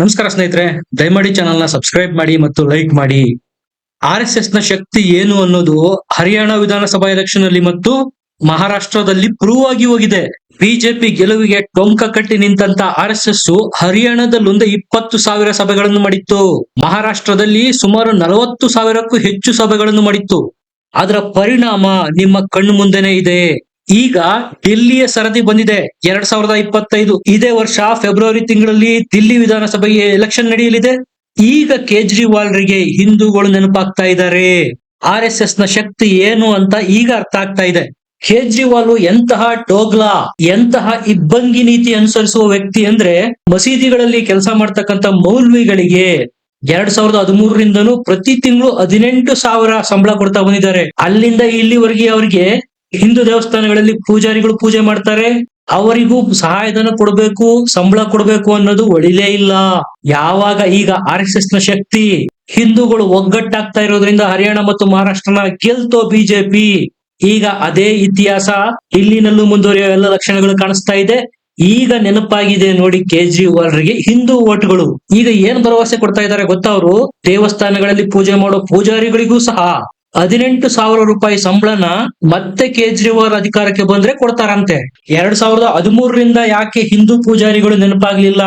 ನಮಸ್ಕಾರ ಸ್ನೇಹಿತರೆ, ದಯಮಾಡಿ ಚಾನೆಲ್ನ ಸಬ್ಸ್ಕ್ರೈಬ್ ಮಾಡಿ ಮತ್ತು ಲೈಕ್ ಮಾಡಿ. ಆರ್ ಎಸ್ ಎಸ್ನ ಶಕ್ತಿ ಏನು ಅನ್ನೋದು ಹರಿಯಾಣ ವಿಧಾನಸಭಾ ಎಲೆಕ್ಷನ್ ಅಲ್ಲಿ ಮತ್ತು ಮಹಾರಾಷ್ಟ್ರದಲ್ಲಿ ಪ್ರೂವ್ ಆಗಿ ಹೋಗಿದೆ. ಬಿಜೆಪಿ ಗೆಲುವಿಗೆ ಟೊಂಕ ಕಟ್ಟಿ ನಿಂತ ಆರ್ ಎಸ್ ಎಸ್ ಹರಿಯಾಣದಲ್ಲೊಂದು ಇಪ್ಪತ್ತು ಸಾವಿರ ಸಭೆಗಳನ್ನು ಮಾಡಿತ್ತು. ಮಹಾರಾಷ್ಟ್ರದಲ್ಲಿ ಸುಮಾರು ನಲವತ್ತು ಸಾವಿರಕ್ಕೂ ಹೆಚ್ಚು ಸಭೆಗಳನ್ನು ಮಾಡಿತ್ತು. ಅದರ ಪರಿಣಾಮ ನಿಮ್ಮ ಕಣ್ಣು ಮುಂದೆನೆ ಇದೆ. ಈಗ ದಿಲ್ಲಿಯ ಸರದಿ ಬಂದಿದೆ. ಎರಡ್ ಸಾವಿರದ ಇಪ್ಪತ್ತೈದು ಇದೇ ವರ್ಷ ಫೆಬ್ರವರಿ ತಿಂಗಳಲ್ಲಿ ದಿಲ್ಲಿ ವಿಧಾನಸಭೆಗೆ ಎಲೆಕ್ಷನ್ ನಡೆಯಲಿದೆ. ಈಗ ಕೇಜ್ರಿವಾಲ್ರಿಗೆ ಹಿಂದೂಗಳು ನೆನಪಾಗ್ತಾ ಇದ್ದಾರೆ. ಆರ್ ಎಸ್ ಎಸ್ನ ಶಕ್ತಿ ಏನು ಅಂತ ಈಗ ಅರ್ಥ ಆಗ್ತಾ ಇದೆ. ಕೇಜ್ರಿವಾಲ್ ಎಂತಹ ಟೋಗ್ಲಾ ಎಂತಹ ಇಬ್ಬಂಗಿ ನೀತಿ ಅನುಸರಿಸುವ ವ್ಯಕ್ತಿ ಅಂದ್ರೆ ಮಸೀದಿಗಳಲ್ಲಿ ಕೆಲಸ ಮಾಡ್ತಕ್ಕಂತ ಮೌಲ್ವಿಗಳಿಗೆ ಎರಡ್ ಸಾವಿರದ ಹದಿಮೂರರಿಂದನೂ ಪ್ರತಿ ತಿಂಗಳು ಹದಿನೆಂಟು ಸಾವಿರ ಸಂಬಳ ಕೊಡ್ತಾ ಬಂದಿದ್ದಾರೆ. ಅಲ್ಲಿಂದ ಇಲ್ಲಿವರೆಗೆ ಅವರಿಗೆ ಹಿಂದೂ ದೇವಸ್ಥಾನಗಳಲ್ಲಿ ಪೂಜಾರಿಗಳು ಪೂಜೆ ಮಾಡ್ತಾರೆ. ಅವರಿಗೂ ಸಹಾಯಧನ ಕೊಡಬೇಕು, ಸಂಬಳ ಕೊಡಬೇಕು ಅನ್ನೋದು ಒಳಿಲೇ ಇಲ್ಲ. ಯಾವಾಗ ಈಗ ಆರ್ನ ಶಕ್ತಿ ಹಿಂದೂಗಳು ಒಗ್ಗಟ್ಟಾಗ್ತಾ ಇರೋದ್ರಿಂದ ಹರಿಯಾಣ ಮತ್ತು ಮಹಾರಾಷ್ಟ್ರನ ಗೆಲ್ತೋ ಬಿಜೆಪಿ. ಈಗ ಅದೇ ಇತಿಹಾಸ ಇಲ್ಲಿನಲ್ಲೂ ಮುಂದುವರಿಯುವ ಎಲ್ಲ ಲಕ್ಷಣಗಳು ಕಾಣಿಸ್ತಾ ಇದೆ. ಈಗ ನೆನಪಾಗಿದೆ ನೋಡಿ ಕೇಜ್ರಿವಾಲ್ರಿಗೆ ಹಿಂದೂ ಓಟ್ಗಳು ಈಗ ಏನ್ ಭರವಸೆ ಕೊಡ್ತಾ ಇದ್ದಾರೆ ಗೊತ್ತಾ ಅವರು? ದೇವಸ್ಥಾನಗಳಲ್ಲಿ ಪೂಜೆ ಮಾಡೋ ಪೂಜಾರಿಗಳಿಗೂ ಸಹ. ಹದಿನೆಂಟು ಸಾವಿರ ರೂಪಾಯಿ ಸಂಬಳನ ಮತ್ತೆ ಕೇಜ್ರಿವಾಲ್ ಅಧಿಕಾರಕ್ಕೆ ಬಂದ್ರೆ ಕೊಡ್ತಾರಂತೆ. ಎರಡ್ ಸಾವಿರದ ಹದಿಮೂರರಿಂದ ಯಾಕೆ ಹಿಂದೂ ಪೂಜಾರಿಗಳು ನೆನಪಾಗ್ಲಿಲ್ಲ?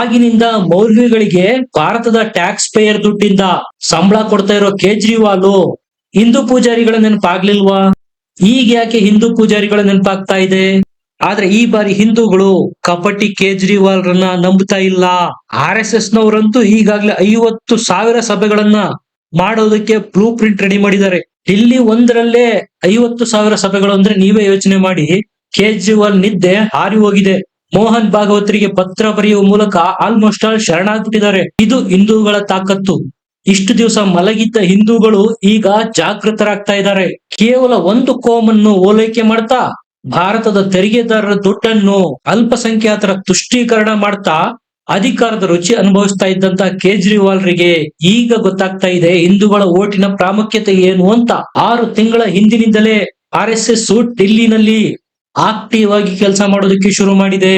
ಆಗಿನಿಂದ ಮೌಲ್ವಿಗಳಿಗೆ ಭಾರತದ ಟ್ಯಾಕ್ಸ್ ಪೇಯರ್ ದುಡ್ಡಿಂದ ಸಂಬಳ ಕೊಡ್ತಾ ಇರೋ ಕೇಜ್ರಿವಾಲ್ ಹಿಂದೂ ಪೂಜಾರಿಗಳ ನೆನಪಾಗ್ಲಿಲ್ವಾ? ಈಗ ಯಾಕೆ ಹಿಂದೂ ಪೂಜಾರಿಗಳ ನೆನಪಾಗ್ತಾ ಇದೆ? ಆದ್ರೆ ಈ ಬಾರಿ ಹಿಂದೂಗಳು ಕಪಟಿ ಕೇಜ್ರಿವಾಲ್ ರನ್ನ ನಂಬುತ್ತಾ ಇಲ್ಲ. ಆರ್ ಎಸ್ ಎಸ್ ನವರಂತೂ ಈಗಾಗ್ಲೇ ಐವತ್ತು ಸಾವಿರ ಸಭೆಗಳನ್ನ ಮಾಡೋದಕ್ಕೆ ಬ್ಲೂ ಪ್ರಿಂಟ್ ರೆಡಿ ಮಾಡಿದ್ದಾರೆ. ಇಲ್ಲಿ ಒಂದರಲ್ಲೇ ಐವತ್ತು ಸಾವಿರ ಸಭೆಗಳು ಅಂದ್ರೆ ನೀವೇ ಯೋಚನೆ ಮಾಡಿ, ಕೇಜ್ರಿವಾಲ್ ನಿದ್ದೆ ಹಾರಿ ಹೋಗಿದೆ. ಮೋಹನ್ ಭಾಗವತರಿಗೆ ಪತ್ರ ಬರೆಯುವ ಮೂಲಕ ಆಲ್ಮೋಸ್ಟ್ ಆಲ್ ಶರಣಾಗ್ಬಿಟ್ಟಿದ್ದಾರೆ. ಇದು ಹಿಂದೂಗಳ ತಾಕತ್ತು. ಇಷ್ಟು ದಿವಸ ಮಲಗಿದ್ದ ಹಿಂದೂಗಳು ಈಗ ಜಾಗೃತರಾಗ್ತಾ ಇದ್ದಾರೆ. ಕೇವಲ ಒಂದು ಕೋಮನ್ನು ಓಲೈಕೆ ಮಾಡ್ತಾ, ಭಾರತದ ತೆರಿಗೆದಾರರ ದುಡ್ಡನ್ನು ಅಲ್ಪಸಂಖ್ಯಾತರ ತುಷ್ಟೀಕರಣ ಮಾಡ್ತಾ ಅಧಿಕಾರದ ರುಚಿ ಅನುಭವಿಸ್ತಾ ಇದ್ದಂತ ಕೇಜ್ರಿವಾಲ್ರಿಗೆ ಈಗ ಗೊತ್ತಾಗ್ತಾ ಇದೆ ಹಿಂದೂಗಳ ಓಟಿನ ಪ್ರಾಮುಖ್ಯತೆ ಏನು ಅಂತ. ಆರು ತಿಂಗಳ ಹಿಂದಿನಿಂದಲೇ ಆರ್ ಎಸ್ ಎಸ್ ಡೆಲ್ಲಿನಲ್ಲಿ ಆಕ್ಟಿವ್ ಆಗಿ ಕೆಲಸ ಮಾಡೋದಕ್ಕೆ ಶುರು ಮಾಡಿದೆ.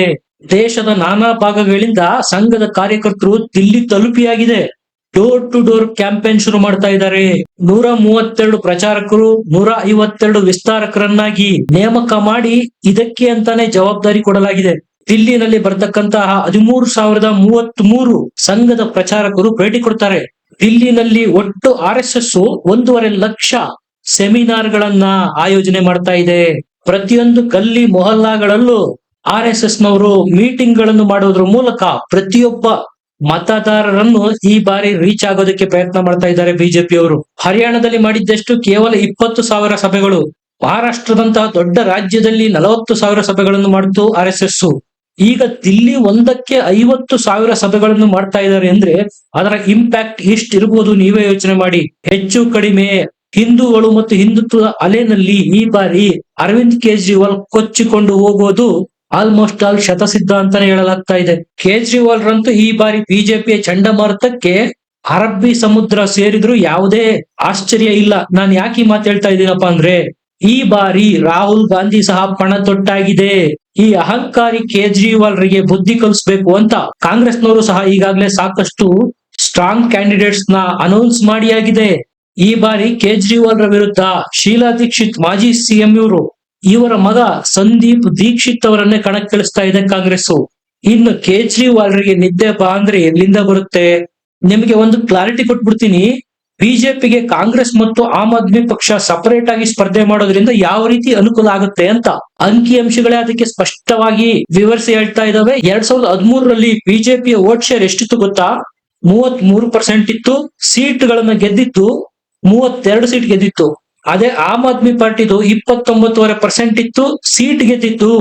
ದೇಶದ ನಾನಾ ಭಾಗಗಳಿಂದ ಸಂಘದ ಕಾರ್ಯಕರ್ತರು ದಿಲ್ಲಿ ತಲುಪಿಯಾಗಿದೆ. ಡೋರ್ ಟು ಡೋರ್ ಕ್ಯಾಂಪೇನ್ ಶುರು ಮಾಡ್ತಾ ಇದ್ದಾರೆ. ನೂರ ಮೂವತ್ತೆರಡು ಪ್ರಚಾರಕರು, ನೂರ ಐವತ್ತೆರಡು ವಿಸ್ತಾರಕರನ್ನಾಗಿ ನೇಮಕ ಮಾಡಿ ಇದಕ್ಕೆ ಅಂತಾನೆ ಜವಾಬ್ದಾರಿ ಕೊಡಲಾಗಿದೆ. ದಿಲ್ಲಿನಲ್ಲಿ ಬರ್ತಕ್ಕಂತಹ ಹದಿಮೂರು ಸಾವಿರದ ಮೂವತ್ತ್ ಮೂರು ಸಂಘದ ಪ್ರಚಾರಕರು ಭೇಟಿ ಕೊಡ್ತಾರೆ. ದಿಲ್ಲಿನಲ್ಲಿ ಒಟ್ಟು ಆರ್ ಎಸ್ ಎಸ್ ಒಂದೂವರೆ ಲಕ್ಷ ಸೆಮಿನಾರ್ ಗಳನ್ನ ಆಯೋಜನೆ ಮಾಡ್ತಾ ಇದೆ. ಪ್ರತಿಯೊಂದು ಗಲ್ಲಿ ಮೊಹಲ್ಲಾಗಳಲ್ಲೂ ಆರ್ ಎಸ್ ಎಸ್ ನವರು ಮೀಟಿಂಗ್ಗಳನ್ನು ಮಾಡೋದ್ರ ಮೂಲಕ ಪ್ರತಿಯೊಬ್ಬ ಮತದಾರರನ್ನು ಈ ಬಾರಿ ರೀಚ್ ಆಗೋದಕ್ಕೆ ಪ್ರಯತ್ನ ಮಾಡ್ತಾ ಇದ್ದಾರೆ ಬಿಜೆಪಿ ಅವರು ಹರಿಯಾಣದಲ್ಲಿ ಮಾಡಿದ್ದಷ್ಟು ಕೇವಲ ಇಪ್ಪತ್ತು ಸಾವಿರ ಸಭೆಗಳು. ಮಹಾರಾಷ್ಟ್ರದಂತಹ ದೊಡ್ಡ ರಾಜ್ಯದಲ್ಲಿ ನಲವತ್ತು ಸಾವಿರ ಸಭೆಗಳನ್ನು ಮಾಡಿತು ಆರ್ ಎಸ್ ಎಸ್ ಈಗ ದಿಲ್ಲಿ ಒಂದಕ್ಕೆ ಐವತ್ತು ಸಾವಿರ ಸಭೆಗಳನ್ನು ಮಾಡ್ತಾ ಇದ್ದಾರೆ ಅಂದ್ರೆ ಅದರ ಇಂಪ್ಯಾಕ್ಟ್ ಎಷ್ಟಿರ್ಬೋದು ನೀವೇ ಯೋಚನೆ ಮಾಡಿ. ಹೆಚ್ಚು, ಕಡಿಮೆ, ಹಿಂದೂಗಳು ಮತ್ತು ಹಿಂದುತ್ವದ ಅಲೆನಲ್ಲಿ ಈ ಬಾರಿ ಅರವಿಂದ್ ಕೇಜ್ರಿವಾಲ್ ಕೊಚ್ಚಿಕೊಂಡು ಹೋಗೋದು ಆಲ್ಮೋಸ್ಟ್ ಆಲ್ ಶತಸಿದ್ಧ ಅಂತಾನೆ ಹೇಳಲಾಗ್ತಾ ಇದೆ. ಕೇಜ್ರಿವಾಲ್ ರಂತೂ ಈ ಬಾರಿ ಬಿಜೆಪಿಯ ಚಂಡಮಾರುತಕ್ಕೆ ಅರಬ್ಬಿ ಸಮುದ್ರ ಸೇರಿದ್ರು ಯಾವುದೇ ಆಶ್ಚರ್ಯ ಇಲ್ಲ. ನಾನು ಯಾಕೆ ಈ ಹೇಳ್ತಾ ಇದ್ದೀನಪ್ಪ ಅಂದ್ರೆ ಈ ಬಾರಿ ರಾಹುಲ್ ಗಾಂಧಿ ಸಹ ಪಣ ತೊಟ್ಟಾಗಿದೆ. ಈ ಅಹಂಕಾರಿ ಕೇಜ್ರಿವಾಲ್ರಿಗೆ ಬುದ್ಧಿ ಕಲಿಸ್ಬೇಕು ಅಂತ ಕಾಂಗ್ರೆಸ್ನವರು ಸಹ ಈಗಾಗಲೇ ಸಾಕಷ್ಟು ಸ್ಟ್ರಾಂಗ್ ಕ್ಯಾಂಡಿಡೇಟ್ಸ್ನ ಅನೌನ್ಸ್ ಮಾಡಿಯಾಗಿದೆ. ಈ ಬಾರಿ ಕೇಜ್ರಿವಾಲ್ ರ ವಿರುದ್ಧ ಶೀಲಾ ದೀಕ್ಷಿತ್, ಮಾಜಿ ಸಿಎಂ ಇವರು, ಇವರ ಮಗ ಸಂದೀಪ್ ದೀಕ್ಷಿತ್ ಅವರನ್ನೇ ಕಣಕ್ಕಿಳಿಸ್ತಾ ಇದೆ ಕಾಂಗ್ರೆಸ್ ಇನ್ನು ಕೇಜ್ರಿವಾಲ್ರಿಗೆ ನಿದ್ದೆ ಬಾ ಅಂದ್ರೆ ಎಲ್ಲಿಂದ ಬರುತ್ತೆ? ನಿಮಗೆ ಒಂದು ಕ್ಲಾರಿಟಿ ಕೊಟ್ಬಿಡ್ತೀನಿ. ಬಿಜೆಪಿಗೆ ಕಾಂಗ್ರೆಸ್ ಮತ್ತು ಆಮ್ ಆದ್ಮಿ ಪಕ್ಷ ಸಪರೇಟ್ ಆಗಿ ಸ್ಪರ್ಧೆ ಮಾಡೋದ್ರಿಂದ ಯಾವ ರೀತಿ ಅನುಕೂಲ ಆಗುತ್ತೆ ಅಂತ ಅಂಕಿ ಅಂಶಗಳೇ ಅದಕ್ಕೆ ಸ್ಪಷ್ಟವಾಗಿ ವಿವರಿಸಿ ಹೇಳ್ತಾ ಇದಾವೆ ಎರಡ್ ಸಾವಿರದ ಹದಿಮೂರರಲ್ಲಿ ಬಿಜೆಪಿಯ ವೋಟ್ ಶೇರ್ ಎಷ್ಟಿತ್ತು ಗೊತ್ತಾ? ಮೂವತ್ ಮೂರು ಪರ್ಸೆಂಟ್ ಇತ್ತು. ಸೀಟ್ ಗಳನ್ನ ಗೆದ್ದಿತ್ತು ಮೂವತ್ತೆರಡು ಸೀಟ್ ಗೆದ್ದಿತ್ತು. ಅದೇ ಆಮ್ ಆದ್ಮಿ ಪಾರ್ಟಿದು ಇಪ್ಪತ್ತೊಂಬತ್ತುವರೆ ಪರ್ಸೆಂಟ್ ಇತ್ತು. ಸೀಟ್ ಗೆದ್ದಿತ್ತು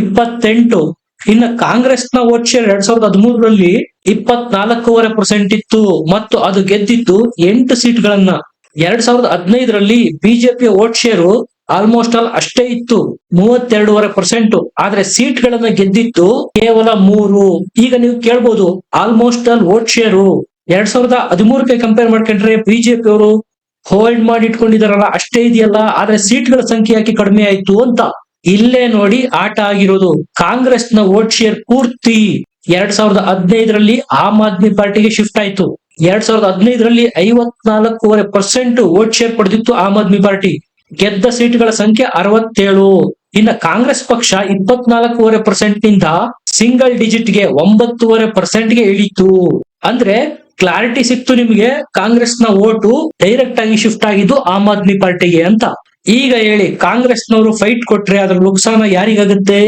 ಇಪ್ಪತ್ತೆಂಟು. ಇನ್ನು ಕಾಂಗ್ರೆಸ್ನ ವೋಟ್ ಶೇರ್ ಎರಡ್ ಸಾವಿರದ ಹದಿಮೂರರಲ್ಲಿ ಇಪ್ಪತ್ನಾಲ್ಕೂವರೆ ಪರ್ಸೆಂಟ್ ಇತ್ತು ಮತ್ತು ಅದು ಗೆದ್ದಿತ್ತು ಎಂಟು ಸೀಟ್ ಗಳನ್ನ ಎರಡ್ ಸಾವಿರದ ಹದಿನೈದರಲ್ಲಿ ಬಿಜೆಪಿಯ ವೋಟ್ ಶೇರು ಆಲ್ಮೋಸ್ಟ್ ಆಲ್ ಅಷ್ಟೇ ಇತ್ತು, ಮೂವತ್ತೆರಡೂವರೆ ಪರ್ಸೆಂಟ್ ಆದ್ರೆ ಸೀಟ್ ಗಳನ್ನ ಗೆದ್ದಿತ್ತು ಕೇವಲ ಮೂರು. ಈಗ ನೀವು ಕೇಳ್ಬೋದು ಆಲ್ಮೋಸ್ಟ್ ಆಲ್ ವೋಟ್ ಶೇರು ಎರಡ್ ಸಾವಿರದ ಹದಿಮೂರಕ್ಕೆ ಕಂಪೇರ್ ಮಾಡ್ಕೊಂಡ್ರೆ ಬಿಜೆಪಿ ಅವರು ಹೋಲ್ಡ್ ಮಾಡಿ ಇಟ್ಕೊಂಡಿದಾರಲ್ಲ ಅಷ್ಟೇ ಇದೆಯಲ್ಲ. ಆದ್ರೆ ಸೀಟ್ಗಳ ಸಂಖ್ಯೆ ಯಾಕೆ ಕಡಿಮೆ ಆಯ್ತು ಅಂತ ಇಲ್ಲೇ ನೋಡಿ ಆಟ ಆಗಿರೋದು. ಕಾಂಗ್ರೆಸ್ನ ವೋಟ್ ಶೇರ್ ಪೂರ್ತಿ ಎರಡ್ ಸಾವಿರದ ಹದಿನೈದರಲ್ಲಿ ಆಮ್ ಆದ್ಮಿ ಪಾರ್ಟಿಗೆ ಶಿಫ್ಟ್ ಆಯ್ತು. ಎರಡ್ ಸಾವಿರದ ಹದಿನೈದರಲ್ಲಿ ಐವತ್ನಾಲ್ಕೂವರೆ ಪರ್ಸೆಂಟ್ ವೋಟ್ ಶೇರ್ ಪಡೆದಿತ್ತು ಆಮ್ ಆದ್ಮಿ ಪಾರ್ಟಿ. ಗೆದ್ದ ಸೀಟ್ಗಳ ಸಂಖ್ಯೆ ಅರವತ್ತೇಳು. ಇನ್ನ ಕಾಂಗ್ರೆಸ್ ಪಕ್ಷ ಇಪ್ಪತ್ನಾಲ್ಕೂವರೆ ಪರ್ಸೆಂಟ್ನಿಂದ ಸಿಂಗಲ್ ಡಿಜಿಟ್ಗೆ ಒಂಬತ್ತೂವರೆ ಪರ್ಸೆಂಟ್ಗೆ ಇಳಿತು ಅಂದ್ರೆ ಕ್ಲಾರಿಟಿ ಸಿಕ್ತು ನಿಮ್ಗೆ ಕಾಂಗ್ರೆಸ್ನ ಓಟು ಡೈರೆಕ್ಟ್ ಆಗಿ ಶಿಫ್ಟ್ ಆಗಿದ್ದು ಆಮ್ ಆದ್ಮಿ ಪಾರ್ಟಿಗೆ ಅಂತ. ಈಗ ಹೇಳಿ, ಕಾಂಗ್ರೆಸ್ನವರು ಫೈಟ್ ಕೊಟ್ರೆ ಅದರ ನುಕ್ಸಾನ ಯಾರಿಗಾಗುತ್ತೆ?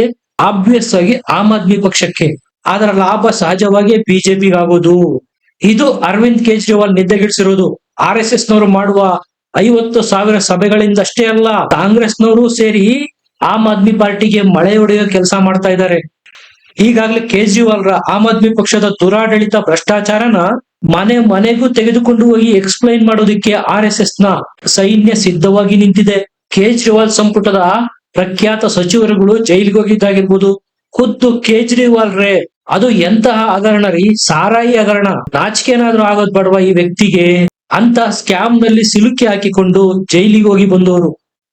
ಆಬ್ವಿಯಸ್ ಆಗಿ ಆಮ್ ಆದ್ಮಿ ಪಕ್ಷಕ್ಕೆ. ಅದರ ಲಾಭ ಸಹಜವಾಗಿ ಬಿಜೆಪಿಗಾಗೋದು. ಇದು ಅರವಿಂದ್ ಕೇಜ್ರಿವಾಲ್ ನಿದ್ದೆಗಿಡಿಸಿರೋದು. ಆರ್ ಎಸ್ ಎಸ್ ನವರು ಮಾಡುವ ಐವತ್ತು ಸಾವಿರ ಸಭೆಗಳಿಂದಷ್ಟೇ ಅಲ್ಲ, ಕಾಂಗ್ರೆಸ್ನವರು ಸೇರಿ ಆಮ್ ಆದ್ಮಿ ಪಾರ್ಟಿಗೆ ಮಳೆ ಹೊಡೆಯೋ ಕೆಲಸ ಮಾಡ್ತಾ ಇದ್ದಾರೆ. ಈಗಾಗಲೇ ಕೇಜ್ರಿವಾಲ್ರ ಆಮ್ ಆದ್ಮಿ ಪಕ್ಷದ ದುರಾಡಳಿತ ಭ್ರಷ್ಟಾಚಾರನ ಮನೆ ಮನೆಗೂ ತೆಗೆದುಕೊಂಡು ಹೋಗಿ ಎಕ್ಸ್ಪ್ಲೈನ್ ಮಾಡೋದಕ್ಕೆ ಆರ್ ಎಸ್ ಎಸ್ನ ಸೈನ್ಯ ಸಿದ್ಧವಾಗಿ ನಿಂತಿದೆ. ಕೇಜ್ರಿವಾಲ್ ಸಂಪುಟದ ಪ್ರಖ್ಯಾತ ಸಚಿವರುಗಳು ಜೈಲಿಗೆ ಹೋಗಿದ್ದಾಗಿರ್ಬೋದು. ಖುದ್ದು ಕೇಜ್ರಿವಾಲ್ ರೇ, ಅದು ಎಂತಹ ಹಗರಣ ರೀ? ಸಾರಾಯಿ ಹಗರಣ. ನಾಚಿಕೆನಾದ್ರೂ ಆಗೋದ್ ಬಡವ ಈ ವ್ಯಕ್ತಿಗೆ? ಅಂತ ಸ್ಕ್ಯಾಮ್ನಲ್ಲಿ ಸಿಲುಕಿ ಹಾಕಿಕೊಂಡು ಜೈಲಿಗೆ ಹೋಗಿ ಬಂದವರು.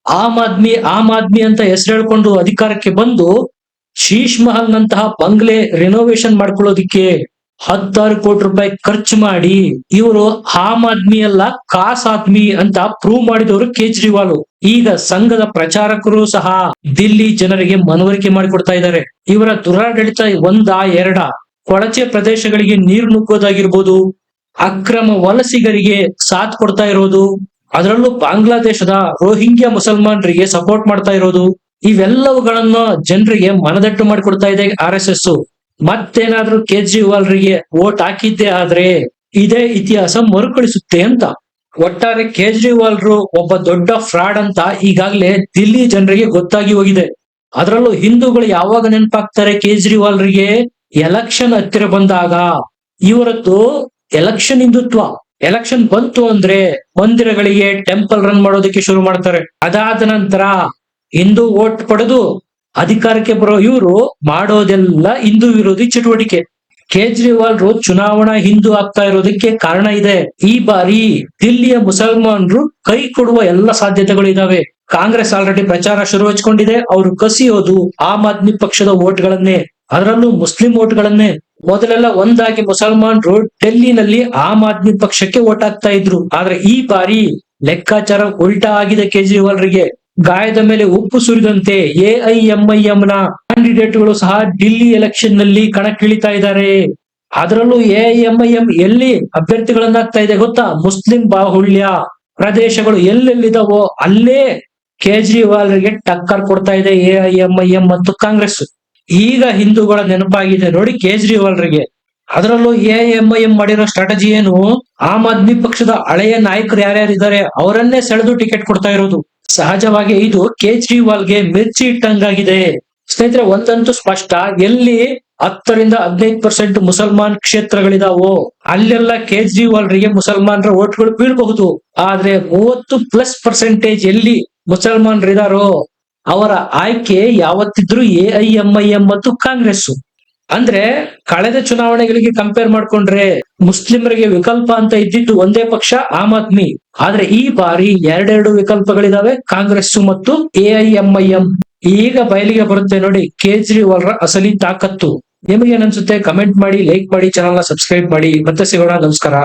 ಆಮ್ ಆದ್ಮಿ ಆಮ್ ಆದ್ಮಿ ಅಂತ ಹೆಸರು ಹೇಳ್ಕೊಂಡು ಅಧಿಕಾರಕ್ಕೆ ಬಂದು ಶೀಶ್ ಮಹಲ್ ನಂತಹ ಬಂಗ್ಲೆ ರಿನೋವೇಷನ್ ಮಾಡ್ಕೊಳ್ಳೋದಿಕ್ಕೆ ಹತ್ತಾರು ಕೋಟಿ ರೂಪಾಯಿ ಖರ್ಚು ಮಾಡಿ ಇವರು ಆಮ್ ಆದ್ಮಿ ಅಲ್ಲ ಖಾಸ್ ಆದ್ಮಿ ಅಂತ ಪ್ರೂವ್ ಮಾಡಿದವರು ಕೇಜ್ರಿವಾಲ್. ಈಗ ಸಂಘದ ಪ್ರಚಾರಕರು ಸಹ ದಿಲ್ಲಿ ಜನರಿಗೆ ಮನವರಿಕೆ ಮಾಡಿಕೊಡ್ತಾ ಇದ್ದಾರೆ. ಇವರ ದುರಾಡಳಿತ ಒಂದ ಎರಡ. ಕೊಳಚೆ ಪ್ರದೇಶಗಳಿಗೆ ನೀರು ನುಗ್ಗೋದಾಗಿರ್ಬೋದು, ಅಕ್ರಮ ವಲಸಿಗರಿಗೆ ಸಾಥ್ ಕೊಡ್ತಾ ಇರೋದು, ಅದರಲ್ಲೂ ಬಾಂಗ್ಲಾದೇಶದ ರೋಹಿಂಗ್ಯಾ ಮುಸಲ್ಮಾನರಿಗೆ ಸಪೋರ್ಟ್ ಮಾಡ್ತಾ ಇರೋದು, ಇವೆಲ್ಲವುಗಳನ್ನ ಜನರಿಗೆ ಮನದಟ್ಟು ಮಾಡಿಕೊಡ್ತಾ ಇದೆ ಆರ್ ಎಸ್ ಎಸ್. ಮತ್ತೇನಾದ್ರೂ ಕೇಜ್ರಿವಾಲ್ರಿಗೆ ವೋಟ್ ಹಾಕಿದ್ದೆ ಆದ್ರೆ ಇದೇ ಇತಿಹಾಸ ಮರುಕಳಿಸುತ್ತೆ ಅಂತ. ಒಟ್ಟಾರೆ ಕೇಜ್ರಿವಾಲ್ರು ಒಬ್ಬ ದೊಡ್ಡ ಫ್ರಾಡ್ ಅಂತ ಈಗಾಗಲೇ ದಿಲ್ಲಿ ಜನರಿಗೆ ಗೊತ್ತಾಗಿ ಹೋಗಿದೆ. ಅದರಲ್ಲೂ ಹಿಂದೂಗಳು ಯಾವಾಗ ನೆನಪಾಗ್ತಾರೆ ಕೇಜ್ರಿವಾಲ್ರಿಗೆ? ಎಲೆಕ್ಷನ್ ಹತ್ತಿರ ಬಂದಾಗ. ಇವರದ್ದು ಎಲೆಕ್ಷನ್ ಹಿಂದುತ್ವ. ಎಲೆಕ್ಷನ್ ಬಂತು ಅಂದ್ರೆ ಮಂದಿರಗಳಿಗೆ ಟೆಂಪಲ್ ರನ್ ಮಾಡೋದಕ್ಕೆ ಶುರು ಮಾಡ್ತಾರೆ. ಅದಾದ ನಂತರ ಹಿಂದೂ ವೋಟ್ ಪಡೆದು ಅಧಿಕಾರಕ್ಕೆ ಬರೋ ಇವರು ಮಾಡೋದೆಲ್ಲ ಹಿಂದೂ ವಿರೋಧಿ ಚಟುವಟಿಕೆ. ಕೇಜ್ರಿವಾಲ್ ರು ಚುನಾವಣಾ ಹಿಂದೂ ಆಗ್ತಾ ಇರೋದಕ್ಕೆ ಕಾರಣ ಇದೆ. ಈ ಬಾರಿ ದಿಲ್ಲಿಯ ಮುಸಲ್ಮಾನ್ರು ಕೈ ಕೊಡುವ ಎಲ್ಲ ಸಾಧ್ಯತೆಗಳು ಇದಾವೆ. ಕಾಂಗ್ರೆಸ್ ಆಲ್ರೆಡಿ ಪ್ರಚಾರ ಶುರು ಹಚ್ಕೊಂಡಿದೆ ಅವರು ಕಸಿಯೋದು ಆಮ್ ಆದ್ಮಿ ಪಕ್ಷದ ವೋಟ್ಗಳನ್ನೇ, ಅದರಲ್ಲೂ ಮುಸ್ಲಿಂ ವೋಟ್ಗಳನ್ನೇ. ಮೊದಲೆಲ್ಲ ಒಂದಾಗಿ ಮುಸಲ್ಮಾನರು ಡೆಲ್ಲಿನಲ್ಲಿ ಆಮ್ ಆದ್ಮಿ ಪಕ್ಷಕ್ಕೆ ಓಟ್ ಹಾಕ್ತಾ ಇದ್ರು. ಆದ್ರೆ ಈ ಬಾರಿ ಲೆಕ್ಕಾಚಾರ ಉಲ್ಟಾ ಆಗಿದೆ ಕೇಜ್ರಿವಾಲ್ರಿಗೆ. ಗಾಯದ ಮೇಲೆ ಉಪ್ಪು ಸುರಿದಂತೆ ಎಐಎಂಐಎಂನ ಕ್ಯಾಂಡಿಡೇಟ್ಗಳು ಸಹ ಡಿಲ್ಲಿ ಎಲೆಕ್ಷನ್ನಲ್ಲಿ ಕಣಕ್ಕಿಳಿತಾ ಇದ್ದಾರೆ. ಅದರಲ್ಲೂ ಎಐಎಂಐಎಂ ಎಲ್ಲಿ ಅಭ್ಯರ್ಥಿಗಳನ್ನಾಗ್ತಾ ಇದೆ ಗೊತ್ತಾ? ಮುಸ್ಲಿಂ ಬಾಹುಳ್ಯ ಪ್ರದೇಶಗಳು ಎಲ್ಲೆಲ್ಲಿದಾವೋ ಅಲ್ಲೇ ಕೇಜ್ರಿವಾಲ್ರಿಗೆ ಟಕ್ಕರ್ ಕೊಡ್ತಾ ಇದೆ ಎಐಎಂಐಎಂ ಮತ್ತು ಕಾಂಗ್ರೆಸ್. ಈಗ ಹಿಂದೂಗಳ ನೆನಪಾಗಿದೆ ನೋಡಿ ಕೇಜ್ರಿವಾಲ್ರಿಗೆ. ಅದರಲ್ಲೂ ಎಐಎಂಐಎಂ ಮಾಡಿರೋ ಸ್ಟ್ರಾಟಜಿ ಏನು? ಆಮ್ ಆದ್ಮಿ ಪಕ್ಷದ ಹಳೆಯ ನಾಯಕರು ಯಾರ್ಯಾರಿದ್ದಾರೆ? ಅವರನ್ನೇ ಸೆಳೆದು ಟಿಕೆಟ್ ಕೊಡ್ತಾ ಇರೋದು. ಸಹಜವಾಗಿ ಇದು ಕೇಜ್ರಿವಾಲ್ಗೆ ಮಿರ್ಚಿ ಇಟ್ಟಂಗಾಗಿದೆ. ಸ್ನೇಹಿತರೆ, ಒಂದಂತೂ ಸ್ಪಷ್ಟ. ಎಲ್ಲಿ ಹತ್ತರಿಂದ ಹದಿನೈದು ಪರ್ಸೆಂಟ್ ಮುಸಲ್ಮಾನ್ ಕ್ಷೇತ್ರಗಳಿದಾವೋ, ಅಲ್ಲೆಲ್ಲ ಕೇಜ್ರಿವಾಲ್ರಿಗೆ ಮುಸಲ್ಮಾನರ ಓಟ್ಗಳು ಬೀಳ್ಬಹುದು. ಆದ್ರೆ ಮೂವತ್ತು ಪ್ಲಸ್ ಪರ್ಸೆಂಟೇಜ್ ಎಲ್ಲಿ ಮುಸಲ್ಮಾನರಿದಾರೋ, ಅವರ ಆಯ್ಕೆ ಯಾವತ್ತಿದ್ರು ಎಐಎಂಐಎಂ ಮತ್ತು ಕಾಂಗ್ರೆಸ್ ಅಂದ್ರೆ ಕಳೆದ ಚುನಾವಣೆಗಳಿಗೆ ಕಂಪೇರ್ ಮಾಡ್ಕೊಂಡ್ರೆ ಮುಸ್ಲಿಮರಿಗೆ ವಿಕಲ್ಪ ಅಂತ ಇದ್ದಿದ್ದು ಒಂದೇ ಪಕ್ಷ, ಆಮ್ ಆದ್ಮಿ. ಆದ್ರೆ ಈ ಬಾರಿ ಎರಡೆರಡು ವಿಕಲ್ಪಗಳಿದಾವೆ ಕಾಂಗ್ರೆಸ್ ಮತ್ತು ಎಐಎಂಐಎಂ ಈಗ ಬಯಲಿಗೆ ಬರುತ್ತೆ ನೋಡಿ ಕೇಜ್ರಿವಾಲ್ ರ ಅಸಲಿ ತಾಕತ್ತು. ನಿಮಗೆ ಅನ್ಸುತ್ತೆ? ಕಮೆಂಟ್ ಮಾಡಿ ಲೈಕ್ ಮಾಡಿ ಚಾನಲ್ನ ಸಬ್ಸ್ಕ್ರೈಬ್ ಮಾಡಿ. ಮತ್ತೆ ಸಿಗೋಣ, ನಮಸ್ಕಾರ.